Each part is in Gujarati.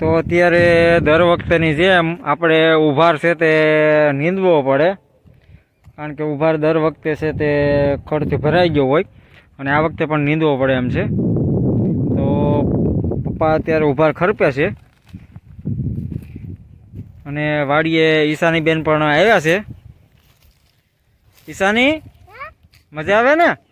તો અત્યારે દર વખતેની જેમ આપણે ઉભાર છે તે નીંદવો પડે. કારણ કે ઉભાર દર વખતે છે તે ખડથી ભરાઈ ગયો હોય અને આ વખતે પણ નીંદવો પડે એમ છે. તો પપ્પા અત્યારે ઉભાર ખરપ્યા છે. અને વાડીએ ઈશાની બેન પણ આવ્યા છે. ઈશાની? મજા આવે ને?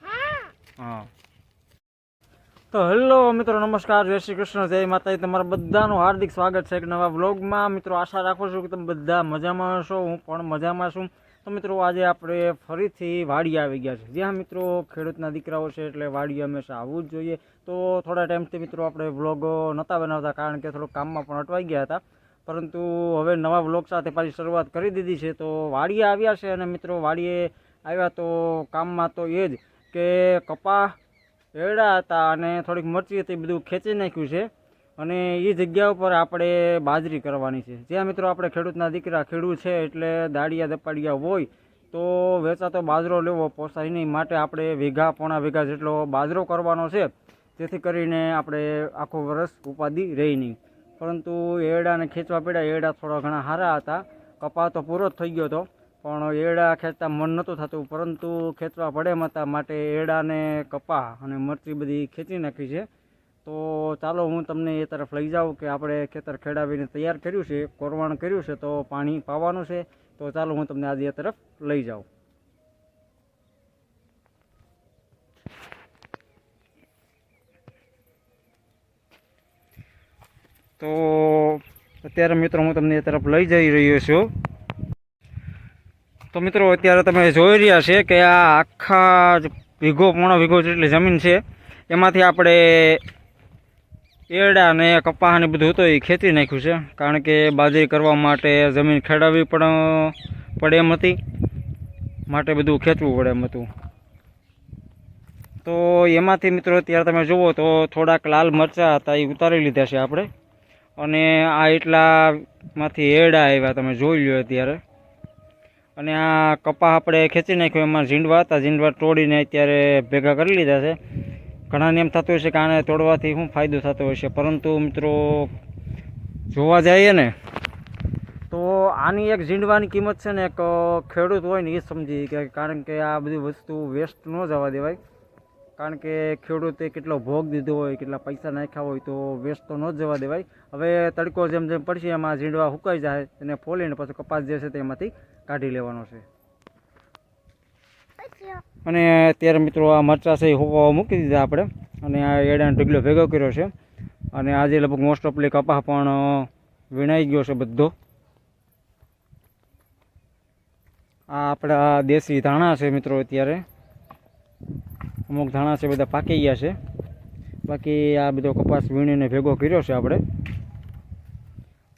તો હેલો મિત્રો, નમસ્કાર, જય શ્રી કૃષ્ણ, જય માતાજી. તમારા બધાનું હાર્દિક સ્વાગત છે એક નવા વ્લોગમાં. મિત્રો, આશા રાખું છું કે તમે બધા મજામાં હશો, હું પણ મજામાં છું. તો મિત્રો, આજે આપણે ફરીથી વાડી આવી ગયા છે જ્યાં મિત્રો, ખેડૂતના દીકરાઓ છે એટલે વાડી હંમેશા આવવું જ જોઈએ. તો થોડા ટાઈમથી મિત્રો, આપણે વ્લોગો નહોતા બનાવતા કારણ કે થોડુંક કામમાં પણ અટવાઈ ગયા હતા. પરંતુ હવે નવા વ્લોગ સાથે પાછી શરૂઆત કરી દીધી છે. તો વાડીએ આવ્યા છે અને મિત્રો, વાડીએ આવ્યા તો કામમાં તો એ જ કે કપા એડા હતા અને થોડીક મરચી હતી, બધું ખેંચી નાખ્યું છે. અને એ જગ્યા ઉપર આપણે બાજરી કરવાની છે. જ્યાં મિત્રો આપણે ખેડૂતના દીકરા ખેડૂત છે એટલે દાડિયા દપાડિયા હોય, તો વેચાતો બાજરો લેવો, પોસાય નહીં. માટે આપણે વીઘા, પોણા વીઘા જેટલો બાજરો કરવાનો છે. જેથી કરીને આપણે આખું વરસ ઉપાધિ રહી નહીં. પરંતુ એડાને ખેંચવા પડ્યા. એડા થોડા ઘણા સારા હતા. કપા તો પૂરો જ થઈ ગયો હતો. પણ એડા ખેંચતા મન નહોતું થતું, પરંતુ ખેંચવા પડે એમ હતા માટે એડાને કપા અને મરચી બધી ખેંચી નાખી છે. તો ચાલો હું તમને એ તરફ લઈ જાઉં કે આપણે ખેતર ખેડાવીને તૈયાર કર્યું છે, કોરવાણ કર્યું છે, તો પાણી પાવાનું છે. તો ચાલો હું તમને આજે એ તરફ લઈ જાઉં. તો અત્યારે મિત્રો હું તમને એ તરફ લઈ જઈ રહ્યો છું. તો મિત્રો, અત્યારે તમે જોઈ રહ્યા છે કે આ આખા વીઘો પોણો વીઘો જેટલી જમીન છે, એમાંથી આપણે એરડા ને કપાસ ને બધું હતું એ ખેંચી નાખ્યું છે, કારણ કે બાજરી કરવા માટે જમીન ખેડાવવી પણ પડે એમ હતી, માટે બધું ખેંચવું પડે એમ હતું. તો એમાંથી મિત્રો, અત્યારે તમે જુઓ તો થોડાક લાલ મરચાં હતા, એ ઉતારી લીધા છે આપણે. અને આ એટલામાંથી એરડા આવ્યા, તમે જોઈ લો અત્યારે. અને આ કપા આપણે ખેંચી નાખ્યો, એમાં ઝીંડવા હતા. ઝીંડવા તોડીને અત્યારે ભેગા કરી લીધા છે. ઘણાને એમ થતું હશે કે આને તોડવાથી શું ફાયદો થતો હશે? પરંતુ મિત્રો, જોવા જઈએ ને, તો આની એક ઝીંડવાની કિંમત છે ને એક ખેડૂત હોય ને એ સમજી કે કારણ કે આ બધી વસ્તુ વેસ્ટ ન જવા દેવાય. કારણ કે ખેડૂતે કેટલો ભોગ દીધો હોય, કેટલા પૈસા નાખ્યા હોય તો વેસ્ટ તો ન જવા દેવાય. હવે તડકો જેમ જેમ પડશે, એમાં ઝીંડવા સુકાઈ જાય અને ફોલીને પછી કપાસ જે છે તેમાંથી કાઢી લેવાનો છે. અને અત્યારે મિત્રો આ મરચાં છે એ હોવા મૂકી દીધા આપણે. અને આ એડાનો ઢગલો ભેગો કર્યો છે. અને આજે લગભગ મોસ્ટ ઓફલી કપાસ પણ વીણાઈ ગયો છે બધો. આ આપણા દેશી ધાણા છે મિત્રો અત્યારે. અમુક ધાણા છે, બધા પાકી ગયા છે. બાકી આ બધો કપાસ વીણીને ભેગો કર્યો છે આપણે.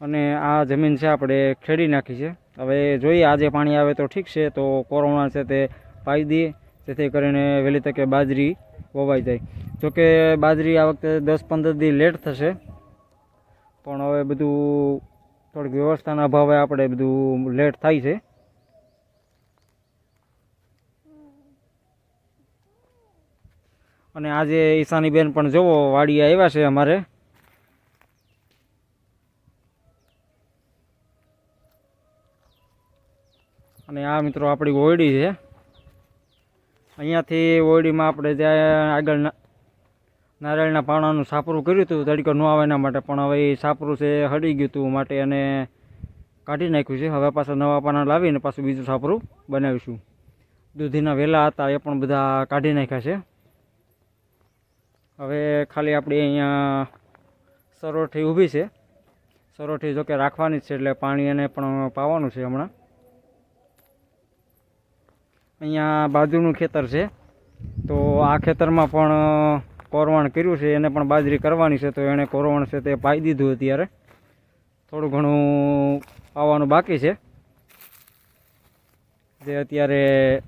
અને આ જમીન છે આપણે ખેડી નાખી છે. હવે જોઈએ આજે પાણી આવે તો ઠીક છે, તો કોરોના છે તે પાઈ દઈએ જેથી કરીને વહેલી તકે બાજરી વવાઈ જાય. જોકે બાજરી આ વખતે દસ પંદર દી લેટ થશે, પણ હવે બધું થોડીક વ્યવસ્થાના અભાવે આપણે બધું લેટ થાય છે. અને આજે ઈશાની બેન પણ જોવો વાડી આવ્યા છે અમારે. અને આ મિત્રો આપણી ઓયડી છે. અહીંયાથી ઓયડીમાં આપણે જ્યાં આગળ નારિયેળના પાણાનું સાપરું કર્યું હતું, તડકો ન આવે એના માટે, પણ હવે એ સાપરું છે હળી ગયું હતું માટે એને કાઢી નાખ્યું છે. હવે પાછા નવા પાના લાવીને પાછું બીજું સાપરું બનાવીશું. દૂધીના વેલા હતા, એ પણ બધા કાઢી નાખ્યા છે. હવે ખાલી આપણી અહીંયા સરોઠી ઊભી છે. સરોઠી જોકે રાખવાની જ છે એટલે પાણી એને પણ પાવાનું છે હમણાં. અહીંયા બાજુનું ખેતર છે. તો આ ખેતરમાં પણ કોરવણ કર્યું છે, એને પણ બાજરી કરવાની છે, તો એણે કોરવણ છે તે પાઈ દીધું અત્યારે. થોડું ઘણું પાવાનું બાકી છે. જે અત્યારે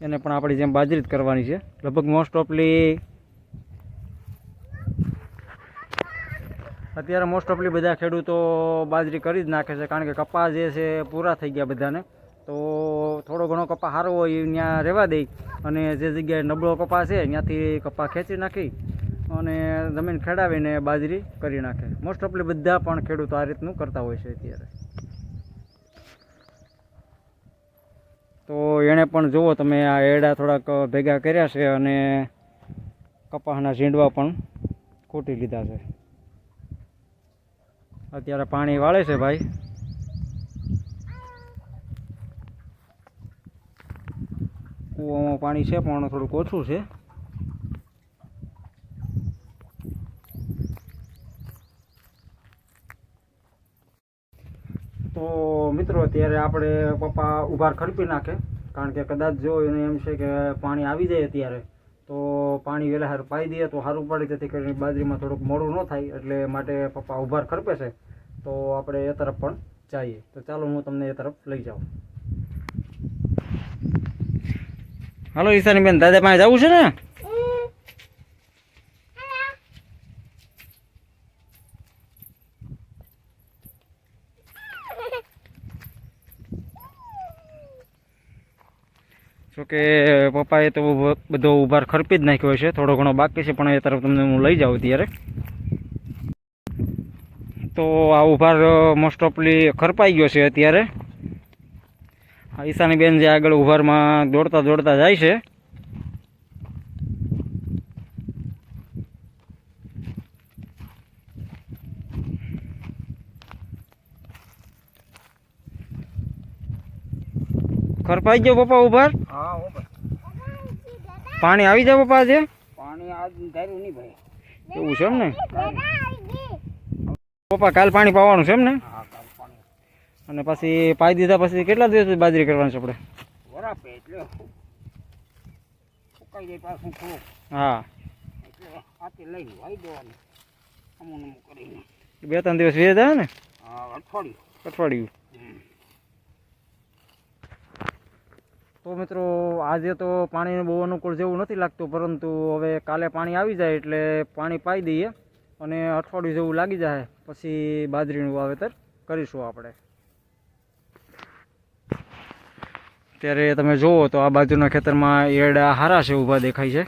એને પણ આપણી જેમ બાજરી જ કરવાની છે. લગભગ મોસ્ટ ઓફલી અત્યારે મોસ્ટ ઓફલી બધા ખેડૂતો બાજરી કરી જ નાખે છે, કારણ કે કપા જે છે પૂરા થઈ ગયા બધાને. તો થોડો ઘણો કપા સારો હોય ત્યાં રહેવા દઈ અને જે જગ્યાએ નબળો કપા છે ત્યાંથી કપા ખેંચી નાખી અને જમીન ખેડાવીને બાજરી કરી નાખે. મોસ્ટ ઓફલી બધા પણ ખેડૂતો આ રીતનું કરતા હોય છે અત્યારે. તો એણે પણ જુઓ તમે આ એડા થોડાક ભેગા કર્યા છે અને કપાસના ઝીંડવા પણ ખૂટી લીધા છે. અત્યારે પાણી વાળે છે ભાઈ. કૂવામાં પાણી છે, પણ થોડુંક ઓછું છે. તો મિત્રો, અત્યારે આપણે પપ્પા ઉભાર ખડપી નાખે. કારણ કે કદાચ જો એને એમ છે કે પાણી આવી જાય અત્યારે તો પાણી વહેલા હાર પાઈ દઈએ તો સારું પડે, જેથી કરીને બાજરીમાં થોડુંક મોડું ન થાય, એટલે માટે પપ્પા ઉભાર ખરપે છે. તો આપણે એ તરફ પણ જઈએ તો ચાલો હું તમને એ તરફ લઈ જાઉં. હાલો ઈશાની બેન દાદા પાસે જવું છે ને? જોકે પપ્પાએ તો બધો ઉભાર ખરપી જ નાખ્યો છે. થોડો ઘણો બાકી છે, પણ એ તરફ તમને હું લઈ જાઉં ત્યારે તો આ ઉભાર મોસ્ટ ઓફલી ખરપાઈ ગયો છે અત્યારે. ઈશાની બેન જે આગળ ઉભારમાં દોડતા દોડતા જાય છે. ખરપાઈ ગયો પપ્પા ઉભાર હા પાણી. આવી જાય પપ્પા આજે? પાણી આજ ધાર્યું નહીં ભાઈ. એવું છે એમ ને? પપ્પા કાલ પાણી પાવાનું છે એમ ને? હા કાલ પાણી. અને પછી પાઈ દીધા પછી કેટલા દિવસ બાજરી કરવાની છે આપણે? વરાપે એટલે સુકાઈ જાય પાછું થોડુંક. હા. એટલે વાઈ દેવાનું. અમુક કરીને. બે ત્રણ દિવસ વેચાય ને? હા અઠવાડિયું. અઠવાડિયું. તો મિત્રો, આજે તો પાણીને બહુ અનુકૂળ જેવું નથી લાગતું, પરંતુ હવે કાલે પાણી આવી જાય એટલે પાણી પાઈ દઈએ અને અઠવાડિયું જેવું લાગી જાય, પછી બાજરીનું વાવેતર કરીશું આપણે. ત્યારે તમે જુઓ તો આ બાજુના ખેતરમાં એરડા હારા છે, ઊભા દેખાય છે.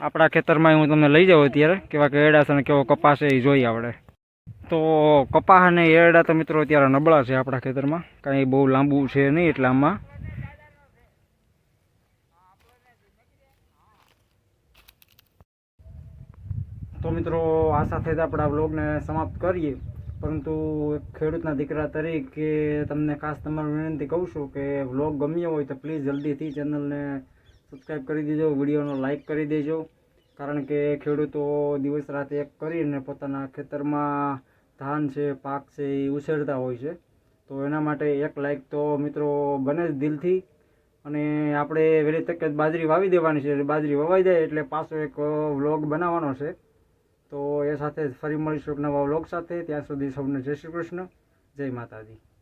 આપણા ખેતરમાં હું તમને લઈ જાઉં અત્યારે, કેવા કે એરડા છે અને કેવો કપાસ એ જોઈએ આપણે. તો કપાસ અને એરડા તો મિત્રો અત્યારે નબળા છે આપણા ખેતરમાં. કાંઈ બહુ લાંબુ છે નહીં એટલે આમાં. તો મિત્રો આ સાથે જ આપણા વ્લોગને સમાપ્ત કરીએ. પરંતુ ખેડૂતના દીકરા તરીકે તમને ખાસ તમારું વિનંતી કહું છું કે વ્લોગ ગમ્યો હોય તો પ્લીઝ જલ્દીથી ચેનલને સબસ્ક્રાઈબ કરી દેજો, વિડીયોનો લાઇક કરી દેજો. કારણ કે ખેડૂતો દિવસ રાત એક કરીને પોતાના ખેતરમાં ધાન છે, પાક છે, એ ઉછેરતા હોય છે. તો એના માટે એક લાઈક તો મિત્રો બને જ દિલથી. અને આપણે વહેલી તકે બાજરી વાવી દેવાની છે બાજરી વવાઈ જાય એટલે પાછો એક વ્લોગ બનાવવાનો છે. તો એ સાથે ફરી મળીશું એક નવા વ્લોગ સાથે. ત્યાં સુધી સૌને જય શ્રી કૃષ્ણ, જય માતાજી.